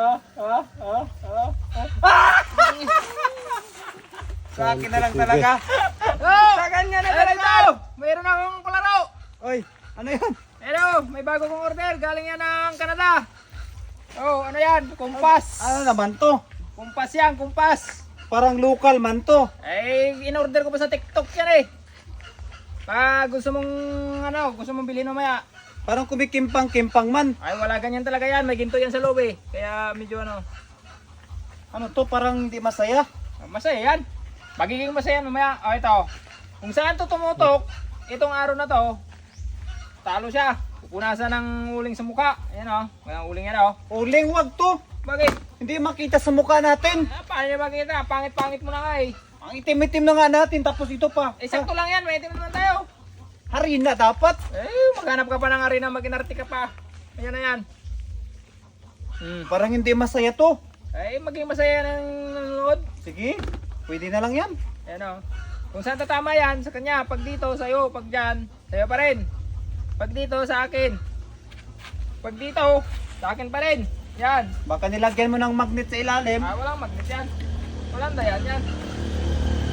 ah, ah, ah, ah. Sa akin na lang talaga. Oh! Sa kanya na Ano talaga. Mayroon akong palaro. Oy, ano yan? Pero, may bago kong order. Galing yan ng Canada. Oh, ano yan? Kumpas. Ano naman to? Kumpas yan, kumpas. Parang local man to. Eh, in-order ko pa sa TikTok yan eh. Pag gusto mong, ano, gusto mong bilhin mamaya. Parang kumikimpang-kimpang man. Ay, wala ganyan talaga yan. May ginto yan sa loob eh. Kaya medyo ano, Ano to? Parang hindi masaya. masaya yan. Magiging masaya yan mamaya. O, ito. Kung saan to tumutok, itong araw na to, talo siya. Pupunasan ng uling sa mukha. Ayan o. Walang uling yan o. Uling, wag to. Bakit? Hindi makita sa mukha natin. Ah, paano niya makita? Pangit-pangit mo na nga eh. Ang itim-itim na nga natin, tapos ito pa. Eh, sakto lang yan. May itim naman tayo. Harina dapat. Eh, maghanap ka pa ng arena, mag-inarte ka pa. Ayan na yan. Hmm. Parang hindi masaya to. Ay, maging masaya ng nanonood. Sige, pwede na lang yan. Ayan o. Kung saan tatama yan, sa kanya. Pag dito, sa'yo. Pag dyan, sa'yo pa rin. Pag dito, sa akin. Pag dito, sa akin pa rin. Yan. Baka nilagyan mo ng magnet sa ilalim. Ah, walang magnet yan. Walang dayan yan.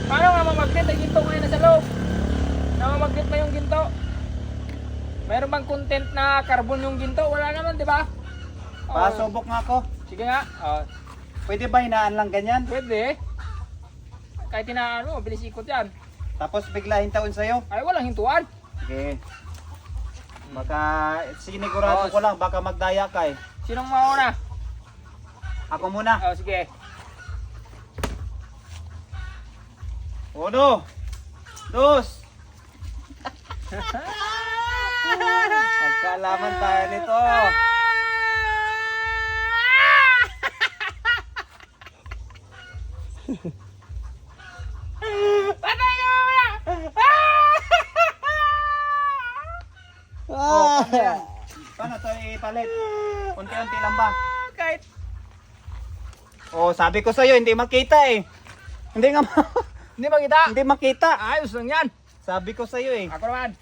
Paano nga mamagnet? Ay ginto ngayon na sa loob. Namamagnet na yung ginto. Meron bang content na carbon yung ginto? Wala naman, di ba? Oh, Pasubok nga ako. Sige nga. Oh, Pwede ba hinaan lang ganyan? pwede. Kahit tinaan mo, bilis ikot yan. Tapos bigla hintaon sa'yo? Ay, walang hintuan. Sige. Baka sinigurado Oh. ko lang, baka magdaya ka eh. Sinong mauna? Ako muna. Oh, sige. Uno. Dos. Magkaalaman tayo nito. Patay ka mamaya! Oh, paano yan? Paano to ipalit? Unti-unti lang ba? Kahit Oh, sabi ko sa'yo, hindi makita eh. Hindi nga ma- hindi makita. hindi makita. Ayos lang yan. Sabi ko sa'yo eh. Ako naman.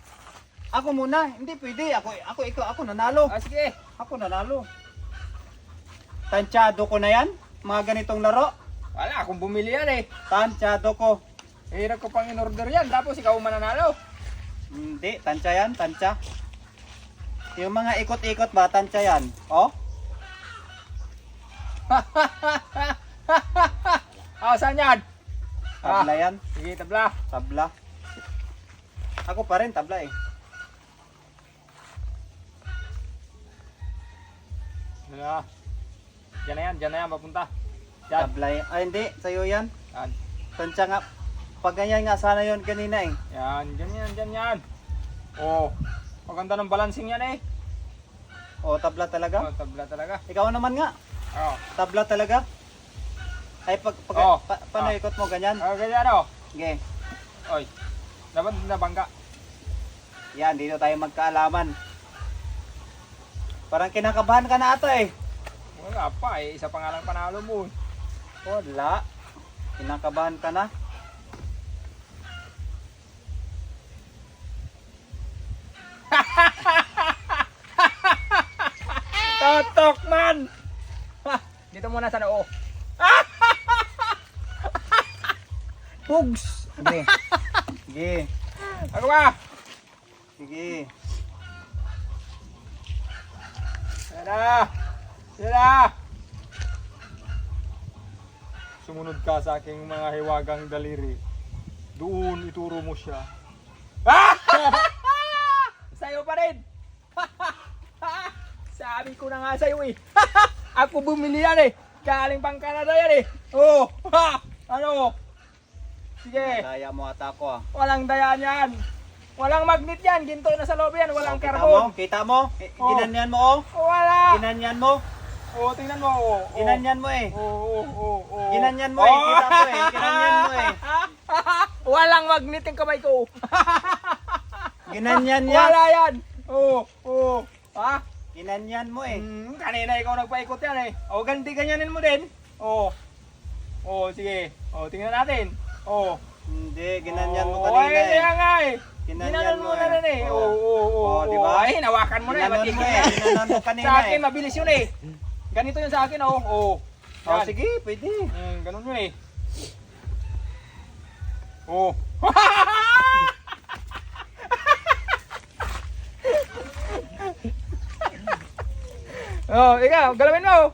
Ako muna, hindi pwede. Ako, ako, ikaw, ako nanalo. Ah, sige. Ako nanalo. Tansyado ko na yan, mga ganitong laro. Wala akong bumili yan eh. Tansyado ko. Hirap ko pang in-order yan. Tapos ikaw mananalo. Hindi, tansya yan, tansya. Yung mga ikot-ikot ba, tansya yan? Oh? Ah, saan yan? Ah, Tabla yan, sige, tabla. tabla. Ako pa rin, tabla eh. Wala. Diyan na yan, diyan na yan, papunta. Yan. Tabla yan. Ay, hindi, sa'yo yan. Yan, Tansya nga. Pag ganyan nga sana yon kanina eh. yan, diyan yan, diyan yan. Oh, maganda ng balancing yan eh. O, tabla talaga. Oh, tabla talaga. Ikaw naman nga, Oh, tabla talaga. Ay, pag, pag Oo. pa, paano Ah. ikot mo ganyan? oh ganyan oh. Sige. Oy, dapat nabangga. Yan, dito tayo magkaalaman. Parang kinakabahan ka na ata eh. Wala pa eh, isa pa nga lang panalo mo. Wala. Kinakabahan ka na. Totok man! Ha, dito muna sa noo. Pugs! Sige. Sige. Ako ba? Sige. Tara! Tara! Sumunod ka sa aking mga hiwagang daliri. Doon ituro mo siya. Sa'yo pa rin! Sabi ko na nga sa'yo eh. Ako bumili yan eh. Galing pang Canada yan eh. Oh, ha! Ano? Sige. Daya mo ata ako ah. Walang dayaan yan. Walang magnet yan. Ginto na sa loob yan. Walang Oh, kita mo? carbon. Kita mo? Eh, Oh. Ginanyan mo oh. Wala. Ginanyan mo. Oh, tingnan mo. Oh, oh. Ginanyan mo eh. Oo, oo, oo, oo. Ginanyan mo eh. Kita ko eh. Ginanyan mo eh. Walang magnet yung kamay ko. Ginanyan niya. Wala yan. Oo, oo. Ha? Ginanyan mo eh. Hmm, kanina ikaw nagpaikot yan eh. O, ganti ganyanin mo din. Oo. Oo, sige. O, tingnan natin. Oo. Hindi, ginanyan mo Oo, kanina ay, kaya eh. nga eh. Ginanon mo na eh. rin eh. Oo, Oo. oo, oo. Oo, di ba? Ay, hinawakan mo na eh. Ginanon mo eh. Ginanon mo kanina Sa akin, eh. mabilis yun eh. Ganito yun sa akin, oh. Oh. Oh, Yan. sige, pwede. Hmm, ganun yun eh. Oh. oh, ikaw, galawin mo.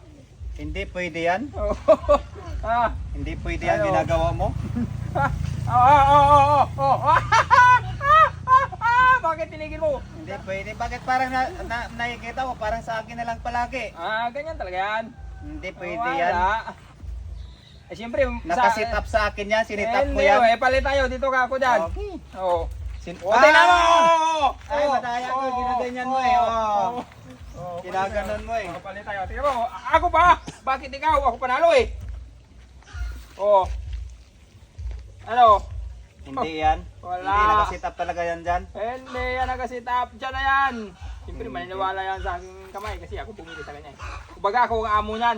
Hindi pwede yan. Oh. ah. Hindi pwede yan Ano? ginagawa mo. Oh, oh, oh, oh, oh. Bakit tinigil mo? Hindi pwede. Bakit parang na, na, nakikita ko parang sa akin na lang palagi? Ah, ganyan talaga yan. Hindi pwede Wala. yan. Eh, siyempre, Nakasit up sa akin yan, sinit up eh, ko yan. oh, Eh, palit tayo. Dito ka ako dyan. Okay. Oo. Sin Oh, tingnan mo! Ay, Oh, madaya ko, oh, ginaganyan mo eh. Oh. Oh, Ginaganon mo eh. Oh, palit tayo. Tingnan mo. Ako pa. Bakit ikaw? Ako panalo eh. Oh. Ano? Hindi yan. Wala. Hindi nakasit up talaga yan dyan. Hindi yan nakasit up. Diyan na yan. Siyempre, maniniwala yan sa aking kamay kasi ako pumili sa kanya. eh. Kumbaga ako ang amo niyan.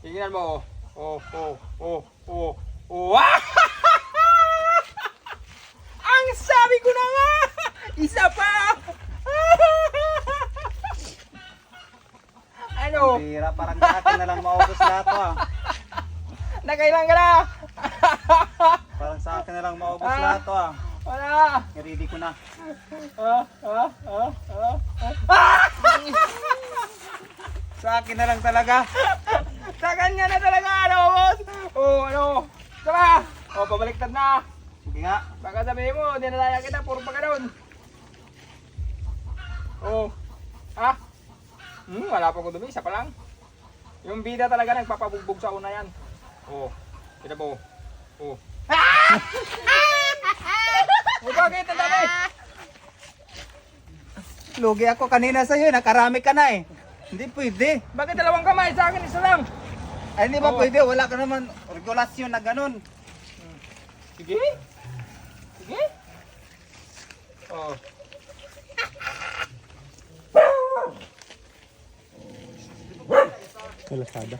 Tingnan mo. Oh, oh, oh, oh, oh. Ah! ang sabi ko na nga! Isa pa! ano? Bira, parang sa akin na lang maubos lahat ah. Nakailan ka na? Na lang maubos Ah. lahat to ah. Wala! Ready ko na. Ah, ah, ah, ah, ah. Sa akin na lang talaga. Sa kanya na talaga, ano, boss? Oh, ano? Tara! Oh, pabaliktad na. Sige nga. Baka sabihin mo, dinalaya kita, puro pa ganun. Oh. Ha? Hmm, wala pa ko dumi, isa pa lang. Yung bida talaga nagpapabugbog sa una yan. Oh, kita po. Oh. Bakit? Ang dami. Lugi ako kanina sa iyo, nakarami ka na eh. Hindi pwede. Bakit dalawang kamay? Sa akin, isa lang. Ay, hindi ba Oo. pwede? Wala ka naman regulasyon na ganun. Sige. Sige. Oh. Kalasada.